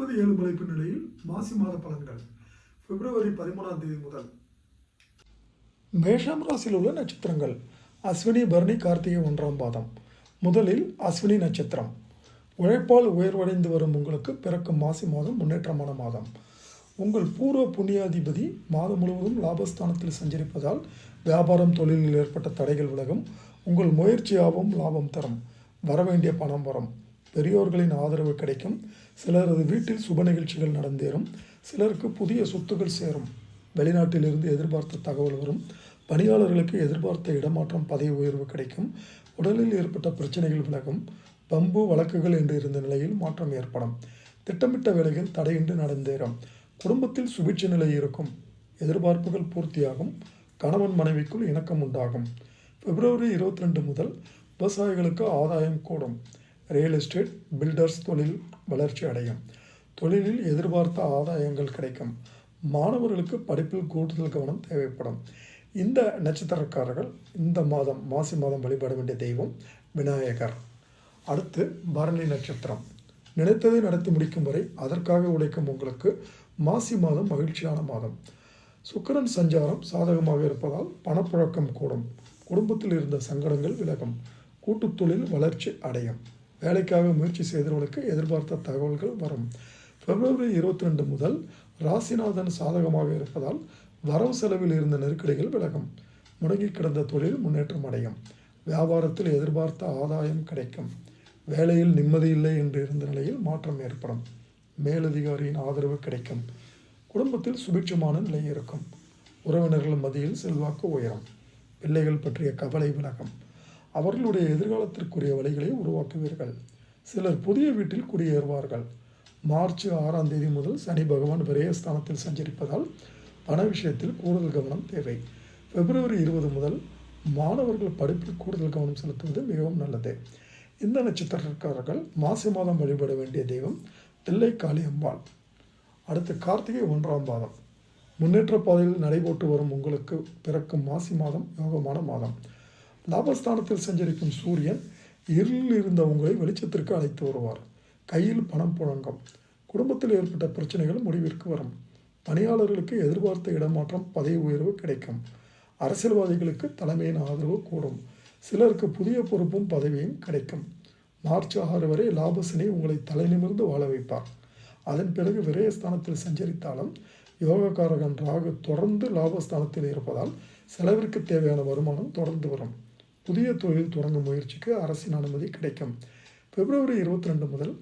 முப்பது ஏழு மலைப்பு நிலையில் மாசி மாத பலன்கள். பிப்ரவரி பதிமூணாம் தேதி முதல். மேஷம் ராசியில் உள்ள நட்சத்திரங்கள். அஸ்வினி பரணி கார்த்திகை ஒன்றாம் பாதம். முதலில் அஸ்வினி நட்சத்திரம். உழைப்பால் உயர்வடைந்து வரும் உங்களுக்கு பிறக்கும் மாசி மாதம் முன்னேற்றமான மாதம். உங்கள் பூர்வ புண்ணியாதிபதி மாதம் முழுவதும் லாபஸ்தானத்தில் சஞ்சரிப்பதால் வியாபாரம் தொழிலில் ஏற்பட்ட தடைகள் விலகும். உங்கள் முயற்சியாகவும் லாபம் தரும். வரவேண்டிய பணம் வரும். பெரியோர்களின் ஆதரவு கிடைக்கும். சிலரது வீட்டில் சுப நிகழ்ச்சிகள் நடந்தேறும். சிலருக்கு புதிய சொத்துக்கள் சேரும். வெளிநாட்டிலிருந்து எதிர்பார்த்த தகவல் வரும். பணியாளர்களுக்கு எதிர்பார்த்த இடமாற்றம் பதவி உயர்வு கிடைக்கும். உடலில் ஏற்பட்ட பிரச்சனைகள் விலகும். பம்பு வழக்குகள் என்று இருந்த நிலையில் மாற்றம் ஏற்படும். திட்டமிட்ட வேலைகள் தடையின்றி நடந்தேறும். குடும்பத்தில் சுபிட்ச நிலை இருக்கும். எதிர்பார்ப்புகள் பூர்த்தியாகும். கணவன் மனைவிக்குள் இணக்கம் உண்டாகும். பிப்ரவரி இருபத்தி ரெண்டு முதல் விவசாயிகளுக்கு ஆதாயம் கூடும். ரியல் எஸ்டேட் பில்டர்ஸ் தொழில் வளர்ச்சி அடையும். தொழிலில் எதிர்பார்த்த ஆதாயங்கள் கிடைக்கும். மாணவர்களுக்கு படிப்பில் கூடுதல் கவனம் தேவைப்படும். இந்த நட்சத்திரக்காரர்கள் இந்த மாதம் மாசி மாதம் வழிபட வேண்டிய தெய்வம் விநாயகர். அடுத்து பரணி நட்சத்திரம். நினைத்ததை நடத்தி முடிக்கும் வரை அதற்காக உழைக்கும் உங்களுக்கு மாசி மாதம் மகிழ்ச்சியான மாதம். சுக்கிரன் சஞ்சாரம் சாதகமாக இருப்பதால் பணப்புழக்கம் கூடும். குடும்பத்தில் இருந்த சங்கடங்கள் விலகும். கூட்டுத்தொழில் வளர்ச்சி அடையும். வேலைக்காக முயற்சி செய்தவர்களுக்கு எதிர்பார்த்த தகவல்கள் வரும். பிப்ரவரி இருபத்தி ரெண்டு முதல் ராசிநாதன் சாதகமாக இருப்பதால் வரவு செலவில் இருந்த நெருக்கடிகள் விலகும். முடங்கி கிடந்த தொழில் முன்னேற்றம் அடையும். வியாபாரத்தில் எதிர்பார்த்த ஆதாயம் கிடைக்கும். வேலையில் நிம்மதியில்லை என்று இருந்த நிலையில் மாற்றம் ஏற்படும். மேலதிகாரியின் ஆதரவு கிடைக்கும். குடும்பத்தில் சுபிட்சமான நிலை இருக்கும். உறவினர்கள் மத்தியில் செல்வாக்கு உயரும். பிள்ளைகள் பற்றிய கவலை விலகும். அவர்களுடைய எதிர்காலத்திற்குரிய வழிகளை உருவாக்குவீர்கள். சிலர் புதிய வீட்டில் குடியேறுவார்கள். மார்ச் ஆறாம் தேதி முதல் சனி பகவான் விரயஸ்தானத்தில் சஞ்சரிப்பதால் பண விஷயத்தில் கூடுதல் கவனம் தேவை. பிப்ரவரி இருபது முதல் மாணவர்கள் படிப்பில் கூடுதல் கவனம் செலுத்துவது மிகவும் நல்லது. இந்த நட்சத்திரக்காரர்கள் மாசி மாதம் வழிபட வேண்டிய தெய்வம் தில்லை காளியம்பாள் அடுத்து கார்த்திகை ஒன்றாம் பாதம். முன்னேற்ற பாதையில் நடைபோட்டு வரும் உங்களுக்கு பிறக்கும் மாசி மாதம் யோகமான மாதம். லாபஸ்தானத்தில் சஞ்சரிக்கும் சூரியன் இருளில் இருந்த உங்களை வெளிச்சத்திற்கு அழைத்து வருவார். கையில் பணம் புழங்கும். குடும்பத்தில் ஏற்பட்ட பிரச்சனைகள் முடிவிற்கு வரும். பணியாளர்களுக்கு எதிர்பார்த்த இடமாற்றம் பதவி உயர்வு கிடைக்கும். அரசியல்வாதிகளுக்கு தலைமையின் ஆதரவு கூடும். சிலருக்கு புதிய பொறுப்பும் பதவியும் கிடைக்கும். மார்ச் ஆறு வரை லாபசனி உங்களை தலைநிமிர்ந்து வாழ வைப்பார். அதன் பிறகு விரயஸ்தானத்தில் சஞ்சரித்தாலும் யோகக்காரகன் ராகு தொடர்ந்து லாபஸ்தானத்தில் இருப்பதால் செலவிற்கு தேவையான வருமானம் தொடர்ந்து வரும். புதிய தொழில் தொடங்கும் முயற்சிக்கு அரசின் அனுமதி கிடைக்கும். பிப்ரவரி இருபத்தி ரெண்டு முதல்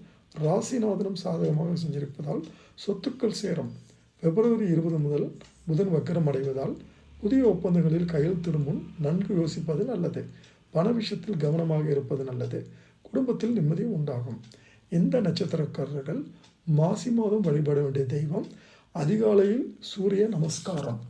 ராசிநாதனும் சாதகமாக செஞ்சிருப்பதால் சொத்துக்கள் சேரும். பிப்ரவரி இருபது முதல் புதன் வக்கரம் அடைவதால் புதிய ஒப்பந்தங்களில் கையெழுத்திடும் முன் நன்கு யோசிப்பது நல்லது. பண விஷயத்தில் கவனமாக இருப்பது நல்லது. குடும்பத்தில் நிம்மதி உண்டாகும். இந்த நட்சத்திரக்காரர்கள் மாசி மாதம் வழிபட வேண்டிய தெய்வம். அதிகாலையில் சூரிய நமஸ்காரம்.